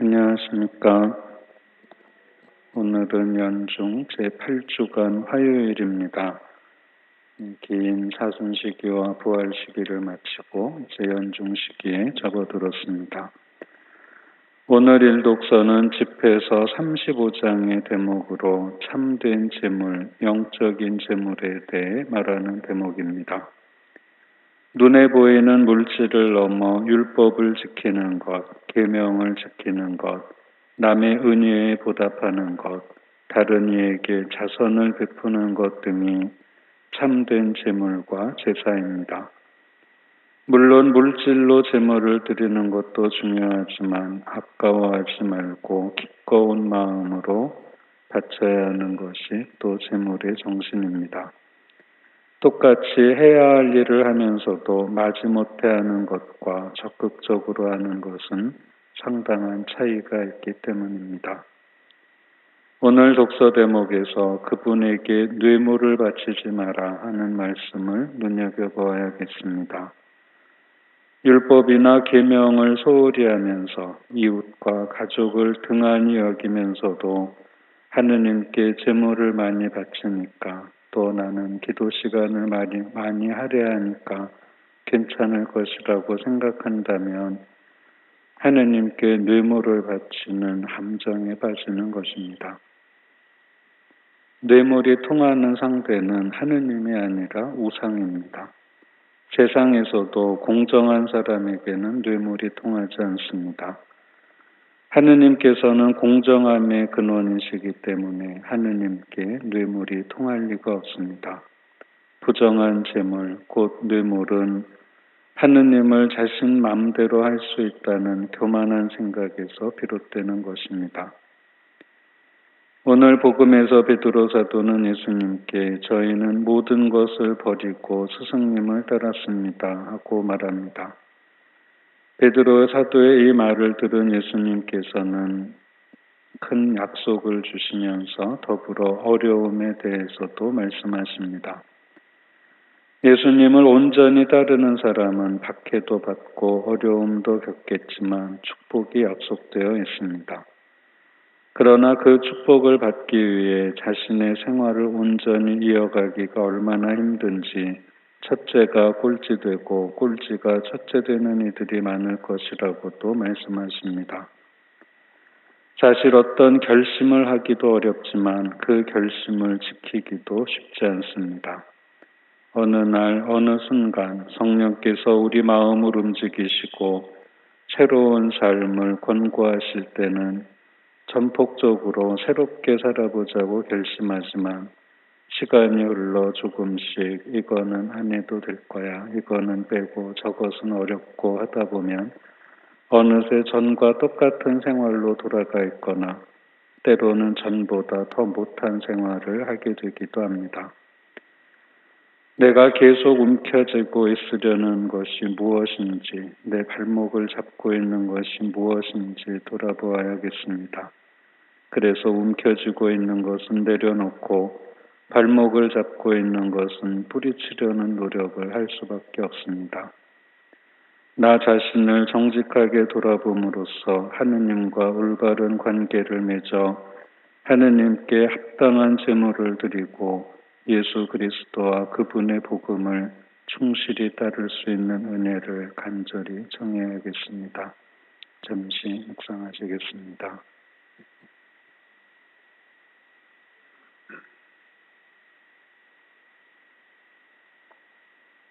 안녕하십니까. 오늘은 연중 제8주간 화요일입니다. 긴 사순시기와 부활시기를 마치고 재연중 시기에 접어들었습니다. 오늘 일독서는 집회서 35장의 대목으로 참된 재물, 영적인 재물에 대해 말하는 대목입니다. 눈에 보이는 물질을 넘어 율법을 지키는 것, 계명을 지키는 것, 남의 은혜에 보답하는 것, 다른 이에게 자선을 베푸는 것 등이 참된 재물과 제사입니다. 물론 물질로 재물을 드리는 것도 중요하지만 아까워하지 말고 기꺼운 마음으로 바쳐야 하는 것이 또 재물의 정신입니다. 똑같이 해야 할 일을 하면서도 마지못해 하는 것과 적극적으로 하는 것은 상당한 차이가 있기 때문입니다. 오늘 독서 대목에서 그분에게 뇌물을 바치지 마라 하는 말씀을 눈여겨보아야겠습니다. 율법이나 계명을 소홀히 하면서 이웃과 가족을 등한히 여기면서도 하느님께 재물을 많이 바치니까 또 나는 기도 시간을 많이, 많이 하려 하니까 괜찮을 것이라고 생각한다면 하느님께 뇌물을 바치는 함정에 빠지는 것입니다. 뇌물이 통하는 상대는 하느님이 아니라 우상입니다. 세상에서도 공정한 사람에게는 뇌물이 통하지 않습니다. 하느님께서는 공정함의 근원이시기 때문에 하느님께 뇌물이 통할 리가 없습니다. 부정한 재물, 곧 뇌물은 하느님을 자신 마음대로 할 수 있다는 교만한 생각에서 비롯되는 것입니다. 오늘 복음에서 베드로 사도는 예수님께 저희는 모든 것을 버리고 스승님을 따랐습니다 하고 말합니다. 베드로 사도의 이 말을 들은 예수님께서는 큰 약속을 주시면서 더불어 어려움에 대해서도 말씀하십니다. 예수님을 온전히 따르는 사람은 박해도 받고 어려움도 겪겠지만 축복이 약속되어 있습니다. 그러나 그 축복을 받기 위해 자신의 생활을 온전히 이어가기가 얼마나 힘든지 첫째가 꼴찌 되고 꼴찌가 첫째 되는 이들이 많을 것이라고도 말씀하십니다. 사실 어떤 결심을 하기도 어렵지만 그 결심을 지키기도 쉽지 않습니다. 어느 날, 어느 순간 성령께서 우리 마음을 움직이시고 새로운 삶을 권고하실 때는 전폭적으로 새롭게 살아보자고 결심하지만 시간이 흘러 조금씩 이거는 안 해도 될 거야. 이거는 빼고 저것은 어렵고 하다 보면 어느새 전과 똑같은 생활로 돌아가 있거나 때로는 전보다 더 못한 생활을 하게 되기도 합니다. 내가 계속 움켜쥐고 있으려는 것이 무엇인지, 내 발목을 잡고 있는 것이 무엇인지 돌아보아야겠습니다. 그래서 움켜쥐고 있는 것은 내려놓고 발목을 잡고 있는 것은 뿌리치려는 노력을 할 수밖에 없습니다. 나 자신을 정직하게 돌아봄으로써 하느님과 올바른 관계를 맺어 하느님께 합당한 제물을 드리고 예수 그리스도와 그분의 복음을 충실히 따를 수 있는 은혜를 간절히 청해야겠습니다. 잠시 묵상하시겠습니다.